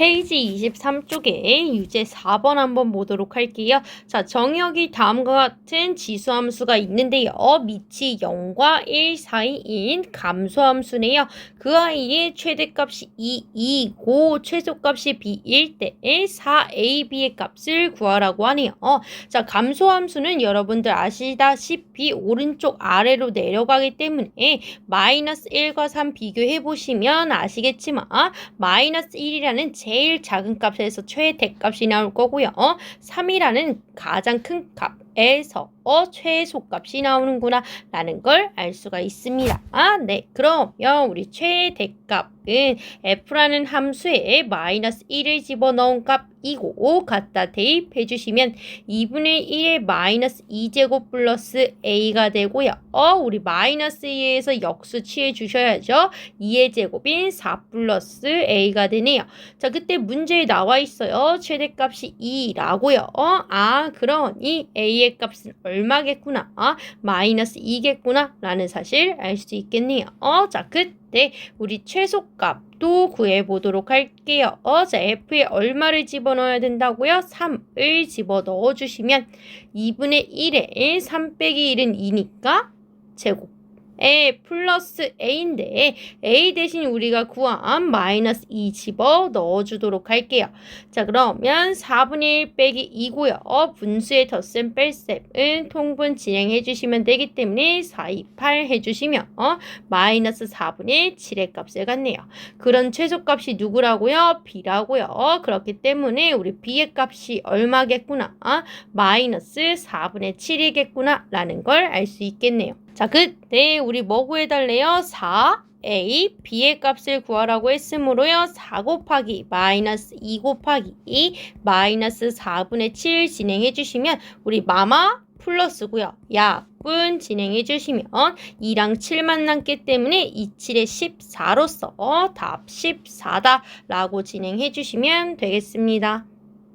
페이지 23쪽에 유제 4번 한번 보도록 할게요. 자, 정의역이 다음과 같은 지수함수가 있는데요. 밑이 0과 1 사이인 감소함수네요. 그 아이의 최대값이 2, 2고 최소값이 b일 때 4ab의 값을 구하라고 하네요. 자, 감소함수는 여러분들 아시다시피 오른쪽 아래로 내려가기 때문에 마이너스 1과 3 비교해 보시면 아시겠지만 마이너스 1이라는 제일 작은 값에서 최대값이 나올 거고요. 3이라는 가장 큰 값 에서 어, 최소값이 나오는구나 라는 걸 알 수가 있습니다. 아, 네. 그러면 우리 최대값은 f라는 함수에 마이너스 1을 집어넣은 값이고 갖다 대입해 주시면 2분의 1의 마이너스 2제곱 플러스 a가 되고요. 어, 우리 마이너스 2에서 역수 취해 주셔야죠. 2의 제곱인 4 플러스 a가 되네요. 자, 그때 문제에 나와 있어요. 최대값이 2라고요. 어, 아, 그러니 a 의 값은 얼마겠구나. 아, 마이너스 2겠구나. 라는 사실 알 수 있겠네요. 어, 자, 그때 우리 최소값도 구해 보도록 할게요. 어, 자, f에 얼마를 집어넣어야 된다고요? 3을 집어넣어 주시면 2분의 1에 3 빼기 1은 2니까 제곱. 에 플러스 a인데 a 대신 우리가 구한 마이너스 2 집어 넣어주도록 할게요. 자 그러면 4분의 1 빼기 2고요. 분수의 덧셈 뺄셈은 통분 진행해 주시면 되기 때문에 4, 2, 8 해주시면 어, 마이너스 4분의 7의 값을 갖네요. 그런 최소값이 누구라고요? b라고요. 그렇기 때문에 우리 b의 값이 얼마겠구나? 어? 마이너스 4분의 7이겠구나 라는 걸 알 수 있겠네요. 자, 그때 우리 뭐 구해달래요? 4 a, b의 값을 구하라고 했으므로요. 4 곱하기 마이너스 2 곱하기 2 마이너스 4분의 7 진행해 주시면 우리 마마 플러스고요. 약분 진행해 주시면 2랑 7만 남기 때문에 2, 7에 14로서 답 14다 라고 진행해 주시면 되겠습니다.